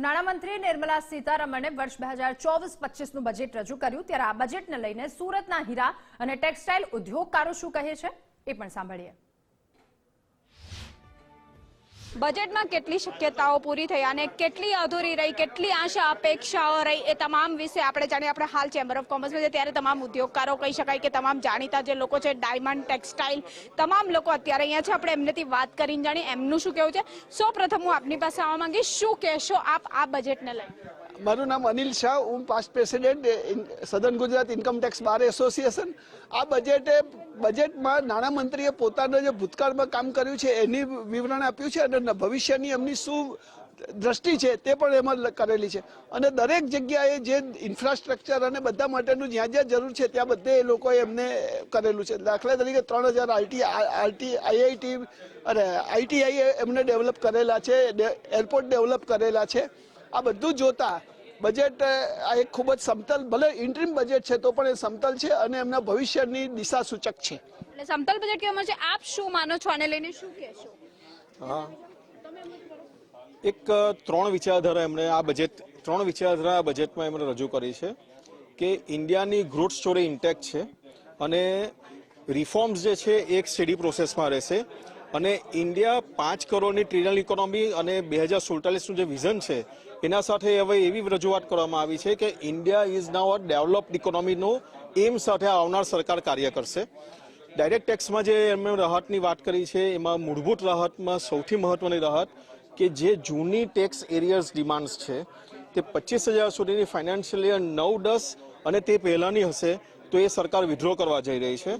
નાણામંત્રી નિર્મલા સીતારમણે વર્ષ બે હજાર ચોવીસ પચીસનું બજેટ રજૂ કર્યું, ત્યારે આ બજેટને લઈને સુરતના હીરા અને ટેક્સટાઇલ ઉદ્યોગકારો શું કહે છે? એ પણ સાંભળીએ. બજેટમાં કેટલી શક્યતાઓ પૂરી થઈ અને કેટલી અધૂરી રહી, કેટલી આશા, અપેક્ષાઓ રહી એ તમામ વિશે આપણે જાણીએ. આપણે હાલ ચેમ્બર ઓફ કોમર્સમાં છે, ત્યારે તમામ ઉદ્યોગકારો કહી શકાય કે તમામ જાણીતા જે લોકો છે, ડાયમંડ, ટેક્સટાઇલ, તમામ લોકો અત્યારે અહીંયા છે. આપણે એમનેથી વાત કરીને જાણીએ, એમનું શું કહેવું છે? સૌ હું આપની પાસે આવવા માંગીશ, શું કહેશો આપ આ બજેટને લઈને? મારું નામ અનિલ શાહ, હું પાસ્ટ પ્રેસિડેન્ટ સદન Gujarat income tax bar association આ બજેટે બજેટમાં નાણામંત્રીએ પોતાનું જે ભૂતકાળમાં કામ કર્યું છે, એની વિવરણ આપ્યું છે અને ભવિષ્યની એમની શું દ્રષ્ટિ છે, તે પણ એમાં કરેલી છે. અને દરેક જગ્યાએ જે ઇન્ફ્રાસ્ટ્રક્ચર અને બધા માટેનું જ્યાં જ્યાં જરૂર છે, ત્યાં બધે એ લોકોએ એમને કરેલું છે. દાખલા તરીકે ત્રણ હજાર આઈટી આરટી, આઈઆઈટી અને આઈટીઆઈ એમને ડેવલપ કરેલા છે એરપોર્ટ ડેવલપ કરેલા છે. આ બધું જોતા બજેટ આ એક ખૂબ જ સમતલ ભલે ઇન્ટ્રીમ બજેટ છે તો પણ એ સમતલ છે અને એમના ભવિષ્યની દિશા સૂચક છે. એટલે સમતલ બજેટ કહેવામાં છે આપ શું માનો છો આને લઈને શું કહેશો? હા. એક ત્રણ વિચારધારા એમણે આ બજેટ ત્રણ વિચારધારા આ બજેટમાં એમણે રજૂ કરી છે કે ઇન્ડિયાની ગ્રોથ સ્ટોરી ઇન્ટેક્ટ છે અને રિફોર્મ્સ જે છે એક સ્ટેડી પ્રોસેસમાં રહેશે. અને ઇન્ડિયા પાંચ કરોડની ટ્રિલિયન ઇકોનોમી અને બે હજાર સુડતાલીસનું જે વિઝન છે, એના સાથે હવે એવી રજૂઆત કરવામાં આવી છે કે India is now a developed ઇકોનોમીનું એમ સાથે આવનાર સરકાર કાર્ય કરશે. ડાયરેક્ટ ટેક્સમાં જે એમણે રાહતની વાત કરી છે, એમાં મૂળભૂત રાહતમાં સૌથી મહત્વની રાહત કે જે જૂની ટેક્સ એરિયર્સ ડિમાન્ડ્સ છે, તે પચીસ હજાર સુધીની ફાઇનાન્શિયલ યર નવ દસ અને તે પહેલાંની હશે, તો એ સરકાર વિડ્રો કરવા જઈ રહી છે.